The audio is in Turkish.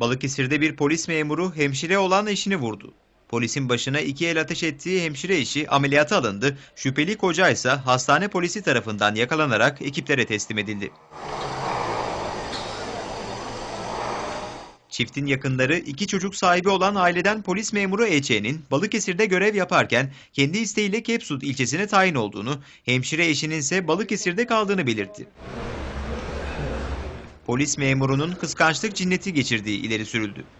Balıkesir'de bir polis memuru hemşire olan eşini vurdu. Polisin başına iki el ateş ettiği hemşire eşi ameliyata alındı. Şüpheli koca ise hastane polisi tarafından yakalanarak ekiplere teslim edildi. Çiftin yakınları iki çocuk sahibi olan aileden polis memuru E.Ç.'nin Balıkesir'de görev yaparken kendi isteğiyle Kepsut ilçesine tayin olduğunu, hemşire eşinin ise Balıkesir'de kaldığını belirtti. Polis memurunun kıskançlık cinneti geçirdiği ileri sürüldü.